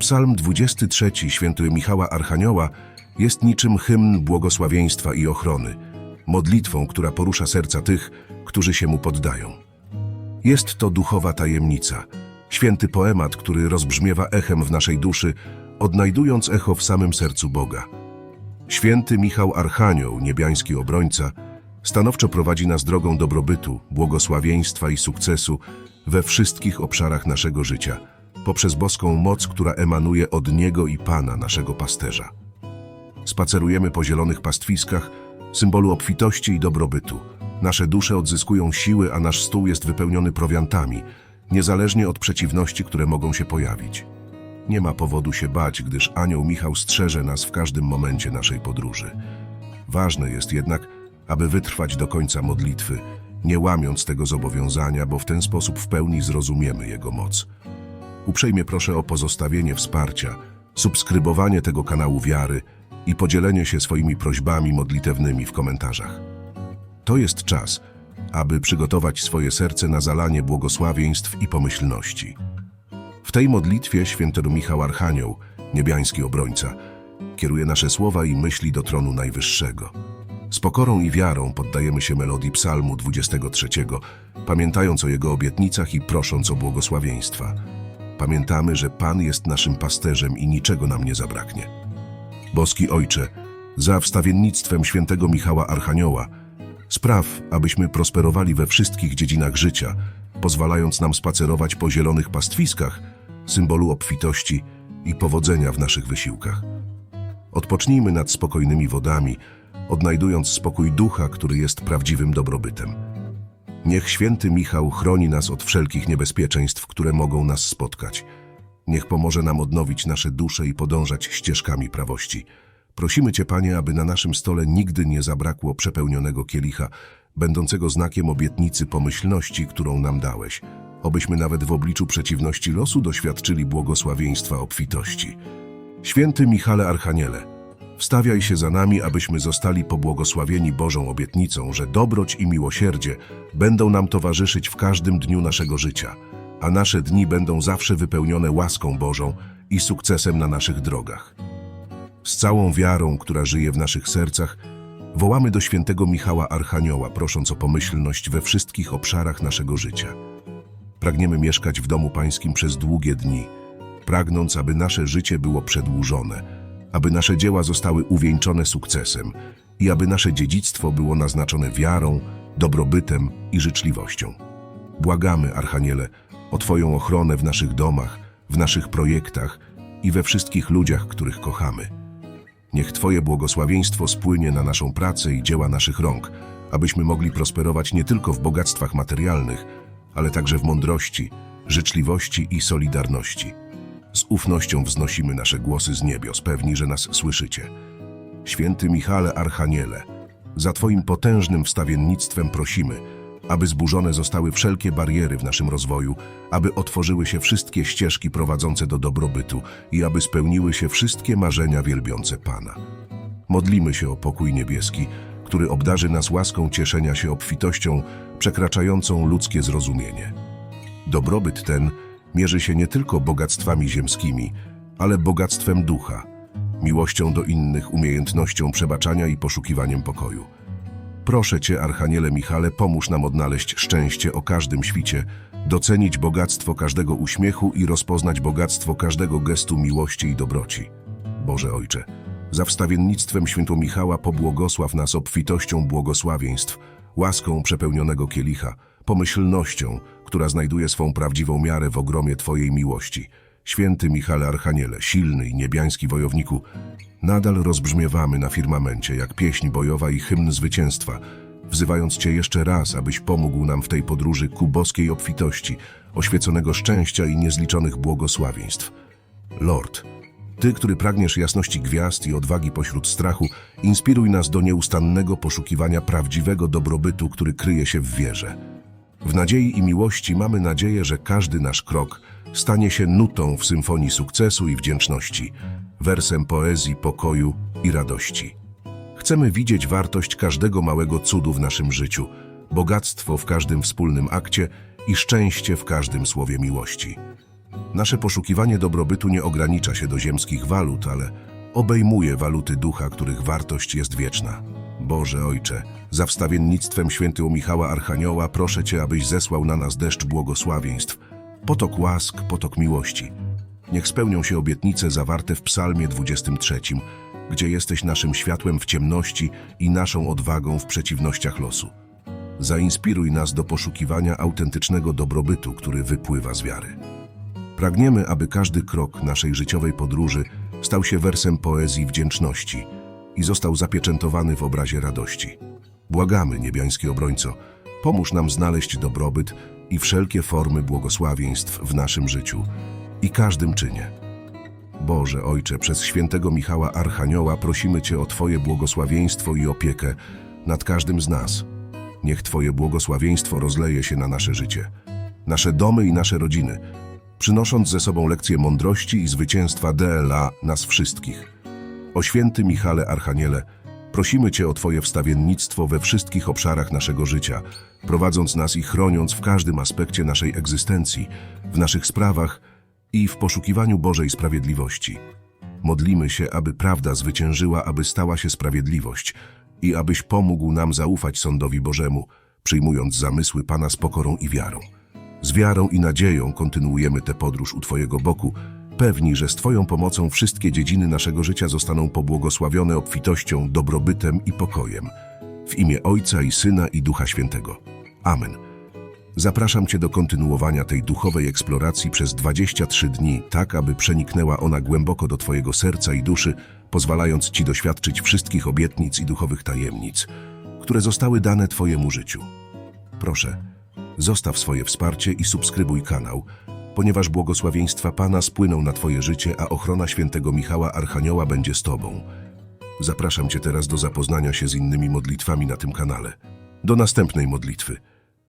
Psalm 23 święty Michała Archanioła jest niczym hymn błogosławieństwa i ochrony, modlitwą, która porusza serca tych, którzy się mu poddają. Jest to duchowa tajemnica, święty poemat, który rozbrzmiewa echem w naszej duszy, odnajdując echo w samym sercu Boga. Święty Michał Archanioł, niebiański obrońca, stanowczo prowadzi nas drogą dobrobytu, błogosławieństwa i sukcesu we wszystkich obszarach naszego życia, poprzez boską moc, która emanuje od Niego i Pana, naszego pasterza. Spacerujemy po zielonych pastwiskach, symbolu obfitości i dobrobytu. Nasze dusze odzyskują siły, a nasz stół jest wypełniony prowiantami, niezależnie od przeciwności, które mogą się pojawić. Nie ma powodu się bać, gdyż anioł Michał strzeże nas w każdym momencie naszej podróży. Ważne jest jednak, aby wytrwać do końca modlitwy, nie łamiąc tego zobowiązania, bo w ten sposób w pełni zrozumiemy jego moc. Uprzejmie proszę o pozostawienie wsparcia, subskrybowanie tego kanału wiary i podzielenie się swoimi prośbami modlitewnymi w komentarzach. To jest czas, aby przygotować swoje serce na zalanie błogosławieństw i pomyślności. W tej modlitwie świętego Michał Archanioł, niebiański obrońca, kieruje nasze słowa i myśli do tronu Najwyższego. Z pokorą i wiarą poddajemy się melodii Psalmu 23, pamiętając o jego obietnicach i prosząc o błogosławieństwa. Pamiętamy, że Pan jest naszym pasterzem i niczego nam nie zabraknie. Boski Ojcze, za wstawiennictwem świętego Michała Archanioła, spraw, abyśmy prosperowali we wszystkich dziedzinach życia, pozwalając nam spacerować po zielonych pastwiskach, symbolu obfitości i powodzenia w naszych wysiłkach. Odpocznijmy nad spokojnymi wodami, odnajdując spokój ducha, który jest prawdziwym dobrobytem. Niech święty Michał chroni nas od wszelkich niebezpieczeństw, które mogą nas spotkać. Niech pomoże nam odnowić nasze dusze i podążać ścieżkami prawości. Prosimy Cię, Panie, aby na naszym stole nigdy nie zabrakło przepełnionego kielicha, będącego znakiem obietnicy pomyślności, którą nam dałeś, obyśmy nawet w obliczu przeciwności losu doświadczyli błogosławieństwa obfitości. Święty Michale Archaniele, wstawiaj się za nami, abyśmy zostali pobłogosławieni Bożą obietnicą, że dobroć i miłosierdzie będą nam towarzyszyć w każdym dniu naszego życia, a nasze dni będą zawsze wypełnione łaską Bożą i sukcesem na naszych drogach. Z całą wiarą, która żyje w naszych sercach, wołamy do świętego Michała Archanioła, prosząc o pomyślność we wszystkich obszarach naszego życia. Pragniemy mieszkać w domu pańskim przez długie dni, pragnąc, aby nasze życie było przedłużone, aby nasze dzieła zostały uwieńczone sukcesem i aby nasze dziedzictwo było naznaczone wiarą, dobrobytem i życzliwością. Błagamy, Archaniele, o Twoją ochronę w naszych domach, w naszych projektach i we wszystkich ludziach, których kochamy. Niech Twoje błogosławieństwo spłynie na naszą pracę i dzieła naszych rąk, abyśmy mogli prosperować nie tylko w bogactwach materialnych, ale także w mądrości, życzliwości i solidarności. Z ufnością wznosimy nasze głosy z niebios, pewni, że nas słyszycie. Święty Michale Archaniele, za Twoim potężnym wstawiennictwem prosimy, aby zburzone zostały wszelkie bariery w naszym rozwoju, aby otworzyły się wszystkie ścieżki prowadzące do dobrobytu i aby spełniły się wszystkie marzenia wielbiące Pana. Modlimy się o pokój niebieski, który obdarzy nas łaską cieszenia się obfitością przekraczającą ludzkie zrozumienie. Dobrobyt ten mierzy się nie tylko bogactwami ziemskimi, ale bogactwem ducha, miłością do innych, umiejętnością przebaczania i poszukiwaniem pokoju. Proszę Cię, Archaniele Michale, pomóż nam odnaleźć szczęście o każdym świcie, docenić bogactwo każdego uśmiechu i rozpoznać bogactwo każdego gestu miłości i dobroci. Boże Ojcze, za wstawiennictwem świętą Michała pobłogosław nas obfitością błogosławieństw, łaską przepełnionego kielicha, pomyślnością, która znajduje swą prawdziwą miarę w ogromie Twojej miłości. Święty Michale Archaniele, silny i niebiański wojowniku, nadal rozbrzmiewamy na firmamencie jak pieśń bojowa i hymn zwycięstwa, wzywając Cię jeszcze raz, abyś pomógł nam w tej podróży ku boskiej obfitości, oświeconego szczęścia i niezliczonych błogosławieństw. Lord, Ty, który pragniesz jasności gwiazd i odwagi pośród strachu, inspiruj nas do nieustannego poszukiwania prawdziwego dobrobytu, który kryje się w wierze. W nadziei i miłości mamy nadzieję, że każdy nasz krok stanie się nutą w symfonii sukcesu i wdzięczności, wersem poezji, pokoju i radości. Chcemy widzieć wartość każdego małego cudu w naszym życiu, bogactwo w każdym wspólnym akcie i szczęście w każdym słowie miłości. Nasze poszukiwanie dobrobytu nie ogranicza się do ziemskich walut, ale obejmuje waluty ducha, których wartość jest wieczna. Boże Ojcze, za wstawiennictwem świętego Michała Archanioła proszę Cię, abyś zesłał na nas deszcz błogosławieństw, potok łask, potok miłości. Niech spełnią się obietnice zawarte w Psalmie 23, gdzie jesteś naszym światłem w ciemności i naszą odwagą w przeciwnościach losu. Zainspiruj nas do poszukiwania autentycznego dobrobytu, który wypływa z wiary. Pragniemy, aby każdy krok naszej życiowej podróży stał się wersem poezji wdzięczności i został zapieczętowany w obrazie radości. Błagamy, niebiański obrońco, pomóż nam znaleźć dobrobyt i wszelkie formy błogosławieństw w naszym życiu i każdym czynie. Boże Ojcze, przez świętego Michała Archanioła prosimy Cię o Twoje błogosławieństwo i opiekę nad każdym z nas. Niech Twoje błogosławieństwo rozleje się na nasze życie, nasze domy i nasze rodziny, przynosząc ze sobą lekcje mądrości i zwycięstwa DLA nas wszystkich. O święty Michale Archaniele, prosimy Cię o Twoje wstawiennictwo we wszystkich obszarach naszego życia, prowadząc nas i chroniąc w każdym aspekcie naszej egzystencji, w naszych sprawach i w poszukiwaniu Bożej sprawiedliwości. Modlimy się, aby prawda zwyciężyła, aby stała się sprawiedliwość i abyś pomógł nam zaufać sądowi Bożemu, przyjmując zamysły Pana z pokorą i wiarą. Z wiarą i nadzieją kontynuujemy tę podróż u Twojego boku, pewni, że z Twoją pomocą wszystkie dziedziny naszego życia zostaną pobłogosławione obfitością, dobrobytem i pokojem. W imię Ojca i Syna i Ducha Świętego. Amen. Zapraszam Cię do kontynuowania tej duchowej eksploracji przez 23 dni, tak aby przeniknęła ona głęboko do Twojego serca i duszy, pozwalając Ci doświadczyć wszystkich obietnic i duchowych tajemnic, które zostały dane Twojemu życiu. Proszę, zostaw swoje wsparcie i subskrybuj kanał, ponieważ błogosławieństwa Pana spłyną na Twoje życie, a ochrona świętego Michała Archanioła będzie z Tobą. Zapraszam Cię teraz do zapoznania się z innymi modlitwami na tym kanale. Do następnej modlitwy.